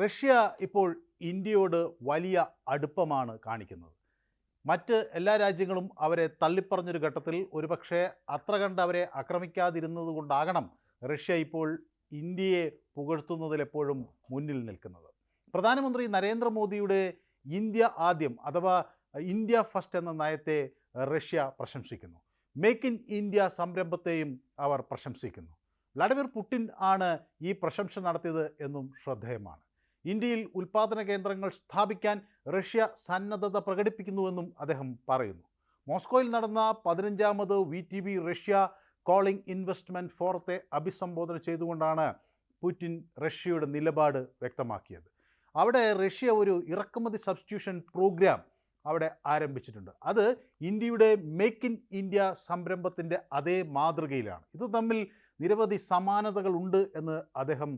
Russia ഇപ്പോൾ ഇന്ത്യയോട് വലിയ അടുപ്പമാണ് കാണിക്കുന്നത്. മറ്റ് എല്ലാ രാജ്യങ്ങളും അവരെ തള്ളിപ്പറഞ്ഞൊരു ഘട്ടത്തിൽ ഒരുപക്ഷെ അത്ര കണ്ട് അവരെ ആക്രമിക്കാതിരുന്നത് കൊണ്ടാകണം റഷ്യ ഇപ്പോൾ ഇന്ത്യയെ പുകഴ്ത്തുന്നതിൽ എപ്പോഴും മുന്നിൽ നിൽക്കുന്നത്. പ്രധാനമന്ത്രി നരേന്ദ്രമോദിയുടെ ഇന്ത്യ ആദ്യം അഥവാ ഇന്ത്യ ഫസ്റ്റ് എന്ന നയത്തെ റഷ്യ പ്രശംസിക്കുന്നു. മേക്ക് ഇൻ ഇന്ത്യ സംരംഭത്തെയും അവർ പ്രശംസിക്കുന്നു. വ്ളാഡിമിർ പുടിൻ ആണ് ഈ പ്രശംസ നടത്തിയത് എന്നും ശ്രദ്ധേയമാണ്. ഇന്ത്യയിൽ ഉൽപ്പാദന കേന്ദ്രങ്ങൾ സ്ഥാപിക്കാൻ റഷ്യ സന്നദ്ധത പ്രകടിപ്പിക്കുന്നുവെന്നും അദ്ദേഹം പറയുന്നു. മോസ്കോയിൽ നടന്ന പതിനഞ്ചാമത് V T B Russia calling investment ഫോറത്തെ അഭിസംബോധന ചെയ്തുകൊണ്ടാണ് പുടിൻ റഷ്യയുടെ നിലപാട് വ്യക്തമാക്കിയത്. അവിടെ റഷ്യ ഒരു ഇറക്കുമതി സബ്സ്റ്റിറ്റ്യൂഷൻ പ്രോഗ്രാം അവിടെ ആരംഭിച്ചിട്ടുണ്ട്. അത് ഇന്ത്യയുടെ മേക്ക് ഇൻ ഇന്ത്യ സംരംഭത്തിന്റെ അതേ മാതൃകയിലാണ്. ഇത് തമ്മിൽ നിരവധി സമാനതകളുണ്ട് എന്ന് അദ്ദേഹം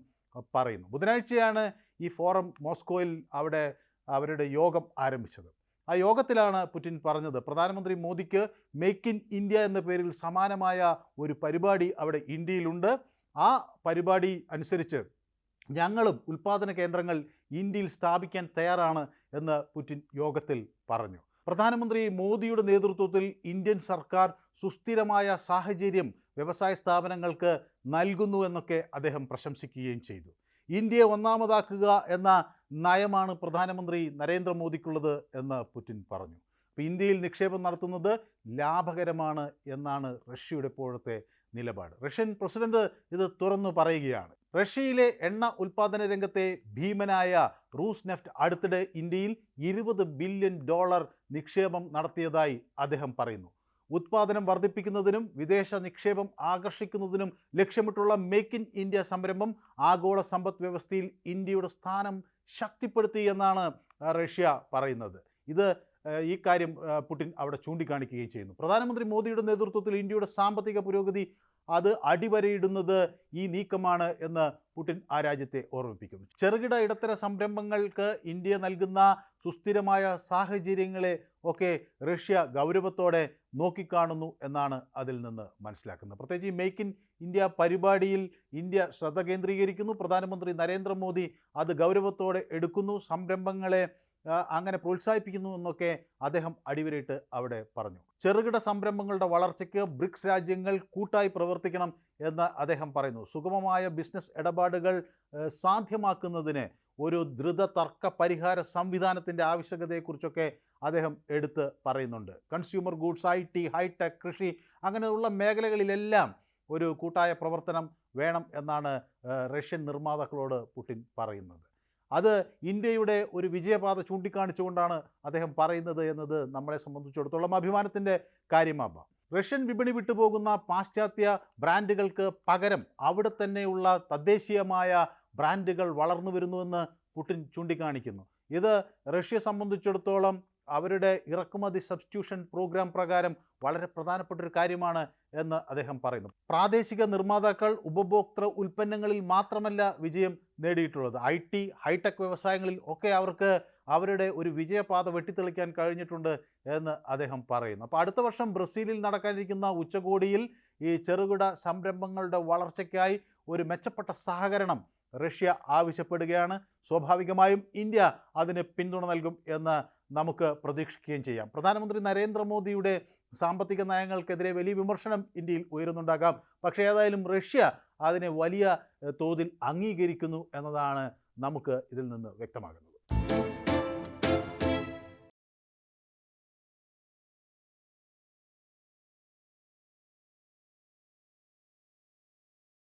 പറയുന്നു. ബുധനാഴ്ചയാണ് ഈ ഫോറം മോസ്കോയിൽ അവിടെ അവരുടെ യോഗം ആരംഭിച്ചത്. ആ യോഗത്തിലാണ് പുടിൻ പറഞ്ഞത് പ്രധാനമന്ത്രി മോദിക്ക് മേക്ക് ഇൻ ഇന്ത്യ എന്ന പേരിൽ സമാനമായ ഒരു പരിപാടി അവിടെ ഇന്ത്യയിലുണ്ട്. ആ പരിപാടി അനുസരിച്ച് ഞങ്ങളും ഉൽപ്പാദന കേന്ദ്രങ്ങൾ ഇന്ത്യയിൽ സ്ഥാപിക്കാൻ തയ്യാറാണ് എന്ന് പുടിൻ യോഗത്തിൽ പറഞ്ഞു. പ്രധാനമന്ത്രി മോദിയുടെ നേതൃത്വത്തിൽ ഇന്ത്യൻ സർക്കാർ സുസ്ഥിരമായ സാഹചര്യം വ്യവസായ സ്ഥാപനങ്ങൾക്ക് നൽകുന്നു എന്നൊക്കെ അദ്ദേഹം പ്രശംസിക്കുകയും ചെയ്തു. ഇന്ത്യയെ ഒന്നാമതാക്കുക എന്ന നയമാണ് പ്രധാനമന്ത്രി നരേന്ദ്രമോദിക്കുള്ളത് എന്ന് പുടിൻ പറഞ്ഞു. അപ്പോൾ ഇന്ത്യയിൽ നിക്ഷേപം നടത്തുന്നത് ലാഭകരമാണ് എന്നാണ് റഷ്യയുടെ ഇപ്പോഴത്തെ നിലപാട്. റഷ്യൻ പ്രസിഡന്റ് ഇത് തുറന്നു പറയുകയാണ്. റഷ്യയിലെ എണ്ണ ഉൽപ്പാദന രംഗത്തെ ഭീമനായ റൂസ് നെഫ്റ്റ് അടുത്തിടെ ഇന്ത്യയിൽ ഇരുപത് ബില്യൺ ഡോളർ നിക്ഷേപം നടത്തിയതായി അദ്ദേഹം പറയുന്നു. ഉത്പാദനം വർദ്ധിപ്പിക്കുന്നതിനും വിദേശ നിക്ഷേപം ആകർഷിക്കുന്നതിനും ലക്ഷ്യമിട്ടുള്ള മേക്ക് ഇൻ ഇന്ത്യ സംരംഭം ആഗോള സമ്പദ് വ്യവസ്ഥയിൽ ഇന്ത്യയുടെ സ്ഥാനം ശക്തിപ്പെടുത്തി എന്നാണ് റഷ്യ പറയുന്നത്. ഇത് ഈ കാര്യം പുടിൻ അവിടെ ചൂണ്ടിക്കാണിക്കുകയും ചെയ്യുന്നു. പ്രധാനമന്ത്രി മോദിയുടെ നേതൃത്വത്തിൽ ഇന്ത്യയുടെ സാമ്പത്തിക പുരോഗതി അത് അടിവരയിടുന്നത് ഈ നീക്കമാണ് എന്ന് പുടിൻ ആ രാജ്യത്തെ ഓർമ്മിപ്പിക്കുന്നു. ചെറുകിട ഇടത്തര സംരംഭങ്ങൾക്ക് ഇന്ത്യ നൽകുന്ന സുസ്ഥിരമായ സാഹചര്യങ്ങളെ ഒക്കെ റഷ്യ ഗൗരവത്തോടെ നോക്കിക്കാണുന്നു എന്നാണ് അതിൽ നിന്ന് മനസ്സിലാക്കുന്നത്. പ്രത്യേകിച്ച് ഈ മേക്ക് ഇൻ ഇന്ത്യ പരിപാടിയിൽ ഇന്ത്യ ശ്രദ്ധ കേന്ദ്രീകരിക്കുന്നു. പ്രധാനമന്ത്രി നരേന്ദ്രമോദി അത് ഗൗരവത്തോടെ എടുക്കുന്നു. സംരംഭങ്ങളെ അങ്ങനെ പ്രോത്സാഹിപ്പിക്കുന്നു എന്നൊക്കെ അദ്ദേഹം അടിവരയിട്ട് അവിടെ പറഞ്ഞു. ചെറുകിട സംരംഭങ്ങളുടെ വളർച്ചയ്ക്ക് ബ്രിക്സ് രാജ്യങ്ങൾ കൂട്ടായി പ്രവർത്തിക്കണം എന്ന് അദ്ദേഹം പറയുന്നു. സുഗമമായ ബിസിനസ് ഇടപാടുകൾ സാധ്യമാക്കുന്നതിന് ഒരു ദ്രുത തർക്ക പരിഹാര സംവിധാനത്തിന്റെ ആവശ്യകതയെക്കുറിച്ചൊക്കെ അദ്ദേഹം എടുത്ത് പറയുന്നുണ്ട്. Consumer goods I T high tech കൃഷി അങ്ങനെയുള്ള മേഖലകളിലെല്ലാം ഒരു കൂട്ടായ പ്രവർത്തനം വേണം എന്നാണ് റഷ്യൻ നിർമ്മാതാക്കളോട് പുടിൻ പറയുന്നത്. അത് ഇന്ത്യയുടെ ഒരു വിജയപാത ചൂണ്ടിക്കാണിച്ചുകൊണ്ടാണ് അദ്ദേഹം പറയുന്നത് എന്നത് നമ്മളെ സംബന്ധിച്ചിടത്തോളം അഭിമാനത്തിന്റെ കാര്യമാവാം. റഷ്യൻ വിപണി വിട്ടുപോകുന്ന പാശ്ചാത്യ ബ്രാൻഡുകൾക്ക് പകരം അവിടെ തന്നെയുള്ള തദ്ദേശീയമായ ബ്രാൻഡുകൾ വളർന്നു വരുന്നുവെന്ന് പുടിൻ ചൂണ്ടിക്കാണിക്കുന്നു. ഇത് റഷ്യ സംബന്ധിച്ചിടത്തോളം അവരുടെ ഇറക്കുമതി സബ്സ്റ്റിറ്റ്യൂഷൻ പ്രോഗ്രാം പ്രകാരം വളരെ പ്രധാനപ്പെട്ട ഒരു കാര്യമാണ് എന്ന് അദ്ദേഹം പറയുന്നു. പ്രാദേശിക നിർമ്മാതാക്കൾ ഉപഭോക്തൃ ഉൽപ്പന്നങ്ങളിൽ മാത്രമല്ല വിജയം നേടിയിട്ടുള്ളത്. ഐ ടി ഹൈടെക് വ്യവസായങ്ങളിൽ ഒക്കെ അവർക്ക് അവരുടെ ഒരു വിജയപാത വെട്ടിത്തെളിക്കാൻ കഴിഞ്ഞിട്ടുണ്ട് എന്ന് അദ്ദേഹം പറയുന്നു. അപ്പോൾ അടുത്ത വർഷം ബ്രസീലിൽ നടക്കാനിരിക്കുന്ന ഉച്ചകോടിയിൽ ഈ ചെറുകിട സംരംഭങ്ങളുടെ വളർച്ചയ്ക്കായി ഒരു മെച്ചപ്പെട്ട സഹകരണം റഷ്യ ആവശ്യപ്പെടുകയാണ്. സ്വാഭാവികമായും ഇന്ത്യ അതിന് പിന്തുണ നൽകും എന്ന് നമുക്ക് പ്രതീക്ഷിക്കുകയും ചെയ്യാം. പ്രധാനമന്ത്രി നരേന്ദ്രമോദിയുടെ സാമ്പത്തിക നയങ്ങൾക്കെതിരെ വലിയ വിമർശനം ഇന്ത്യയിൽ ഉയരുന്നുണ്ടാകാം. പക്ഷേ ഏതായാലും റഷ്യ അതിനെ വലിയ തോതിൽ അംഗീകരിക്കുന്നു എന്നതാണ് നമുക്ക് ഇതിൽ നിന്ന് വ്യക്തമാകുന്നത്.